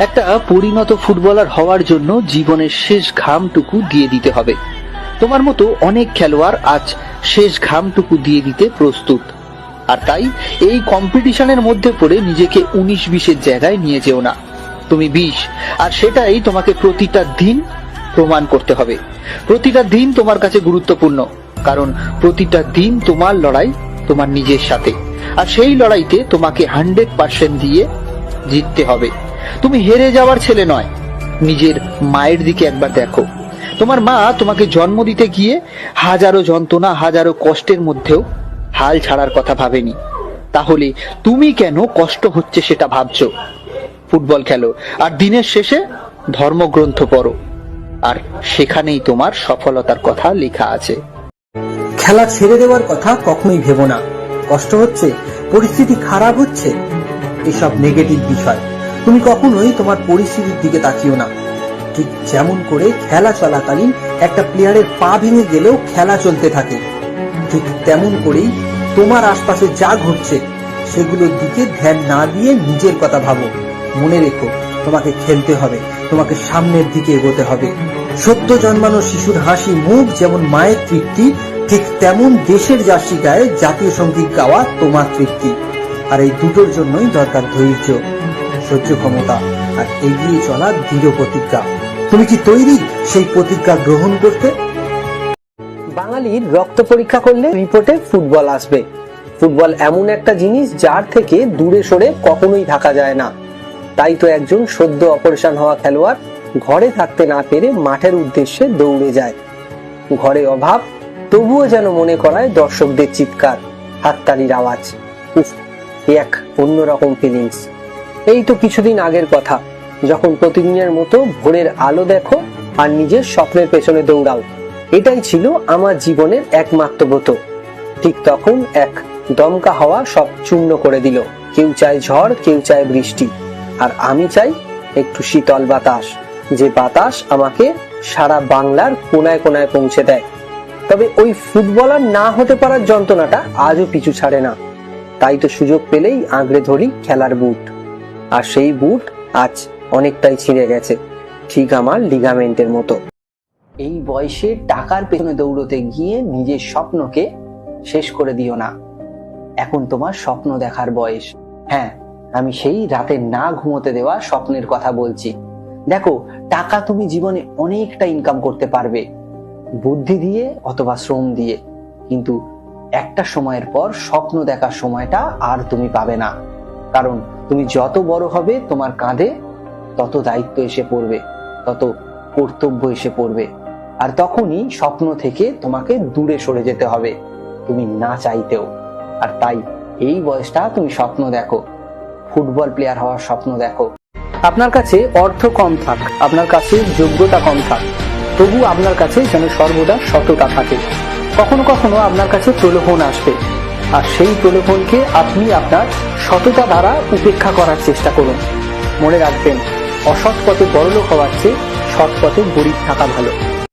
একটা পরিণত ফুটবলার হওয়ার জন্য জীবনের শেষ ঘামটুকু দিয়ে দিতে হবে। তোমার মতো অনেক খেলোয়াড় আজ শেষ ঘামটুকু দিয়ে দিতে প্রস্তুত। আর তাই এই কম্পিটিশনের মধ্যে পড়ে নিজেকে উনিশ বিশের জায়গায় নিয়ে যেও না। তুমি বিশ, আর সেটাই তোমাকে প্রতিটা দিন প্রমাণ করতে হবে। প্রতিটা দিন তোমার কাছে গুরুত্বপূর্ণ, কারণ প্রতিটা দিন তোমার লড়াই তোমার নিজের সাথে। আর সেই লড়াইতে তোমাকে হান্ড্রেড পার্সেন্ট দিয়ে জিততে হবে। তুমি হেরে যাওয়ার ছেলে নয়। নিজের মায়ের দিকে একবার দেখো। তোমার মা তোমাকে জন্ম দিতে গিয়ে হাজারো যন্ত্রণা, হাজারো কষ্টের মধ্যেও হাল ছাড়ার কথা ভাবেনি। তাহলে তুমি কেন কষ্ট হচ্ছে সেটা ভাবছ? ফুটবল খেলো, আর দিনের শেষে ধর্মগ্রন্থ পড়ো। আর সেখানেই তোমার সফলতার কথা লেখা আছে। খেলা ছেড়ে দেওয়ার কথা কখনোই ভেবো না। কষ্ট হচ্ছে, পরিস্থিতি খারাপ হচ্ছে। এসব নেগেটিভ বিষয়। তুমি কখনোই তোমার পরিস্থিতির দিকে তাকিও না। ঠিক যেমন করে খেলা চলাকালীন একটা প্লেয়ারের পা ভেঙে গেলেও খেলা চলতে থাকে। ঠিক তেমন করেই তোমার আশপাশে যা ঘটছে সেগুলোর দিকে ধ্যান না দিয়ে নিজের কথা ভাবো। মনে রেখো, তোমাকে খেলতে হবে, তোমাকে সামনের দিকে এগোতে হবে। সদ্য জন্মানো শিশুর হাসি মুখ যেমন মায়ের তৃপ্তি, ঠিক তেমন দেশের জার্সি গায়ে জাতীয় সংগীত গাওয়া তোমার তৃপ্তি। আর এই দুটোর জন্যই দরকার ধৈর্য। সহ্য ক্ষমতা আর এগিয়ে চলা দৃঢ় প্রতিজ্ঞা। তুমি কি তৈরি সেই প্রতিজ্ঞা গ্রহণ করতে? বাঙালির রক্ত পরীক্ষা করলে রিপোর্টে ফুটবল আসবে। ফুটবল এমন একটা জিনিস যার থেকে দূরে সরে কখনোই থাকা যায় না। তাই তো একজন সদ্য অপারেশন হওয়া খেলোয়াড় ঘরে থাকতে না পেরে মাঠের উদ্দেশ্যে দৌড়ে যায়। ঘরে অভাব, তবুও যেন মনে করায় দর্শকদের চিৎকার, হাততালির আওয়াজ। উফ এক অন্যরকম ফিলিংস এই তো কিছুদিন আগের কথা। যখন প্রতিদিনের মতো ভোরের আলো দেখো আর নিজের স্বপ্নের পেছনে দৌড়াও। এটাই ছিল আমার জীবনের একমাত্র ব্রত। ঠিক তখন এক দমকা হাওয়া সব চূর্ণ করে দিল। কেউ চায় ঝড়, কেউ চায় বৃষ্টি। আর আমি চাই একটু শীতল বাতাস, যে বাতাস আমাকে সারা বাংলার কোনায় কোনায় পৌঁছে দেয়। তবে ওই ফুটবলার না হতে পারার যন্ত্রণাটা আজও পিছু ছাড়ে না। তাই তো সুযোগ পেলেই আঁকড়ে ধরি খেলার বুট। আর সেই বুট আজ অনেকটাই ছিঁড়ে গেছে, ঠিক আমার লিগামেন্টের মতো। এই বয়সে টাকার পেছনে দৌড়তে গিয়ে নিজের স্বপ্নকে শেষ করে দিও না। এখন তোমার স্বপ্ন দেখার বয়স। হ্যাঁ আমি সেই রাতে না ঘুমোতে দেওয়া স্বপ্নের কথা বলছি। দেখো, টাকা তুমি জীবনে অনেকটা ইনকাম করতে পারবে, বুদ্ধি দিয়ে অথবা শ্রম দিয়ে। কিন্তু একটা সময়ের পর স্বপ্ন দেখার সময়টা আর তুমি পাবে না। কারণ তুমি যত বড় হবে তোমার কাঁধে তত দায়িত্ব এসে পড়বে, তত কর্তব্য এসে পড়বে। আর তখনই স্বপ্ন থেকে তোমাকে দূরে সরে যেতে হবে, তুমি না চাইতেও। আর তাই এই বয়সটা তুমি স্বপ্ন দেখো, ফুটবল প্লেয়ার হওয়ার স্বপ্ন দেখো। আপনার কাছে অর্থ কম থাক, আপনার কাছে যোগ্যতা কম থাক, তবু আপনার কাছে যেন সর্বদা সততা থাকে। কখনো কখনো আপনার কাছে প্রলোভন আসবে। আর সেই প্রলোভনকে আপনি আপনার সততা দ্বারা উপেক্ষা করার চেষ্টা করুন। মনে রাখবেন, অসৎ পথে বড়লোক হওয়ার চেয়ে সৎ পথে গরিব থাকা ভালো।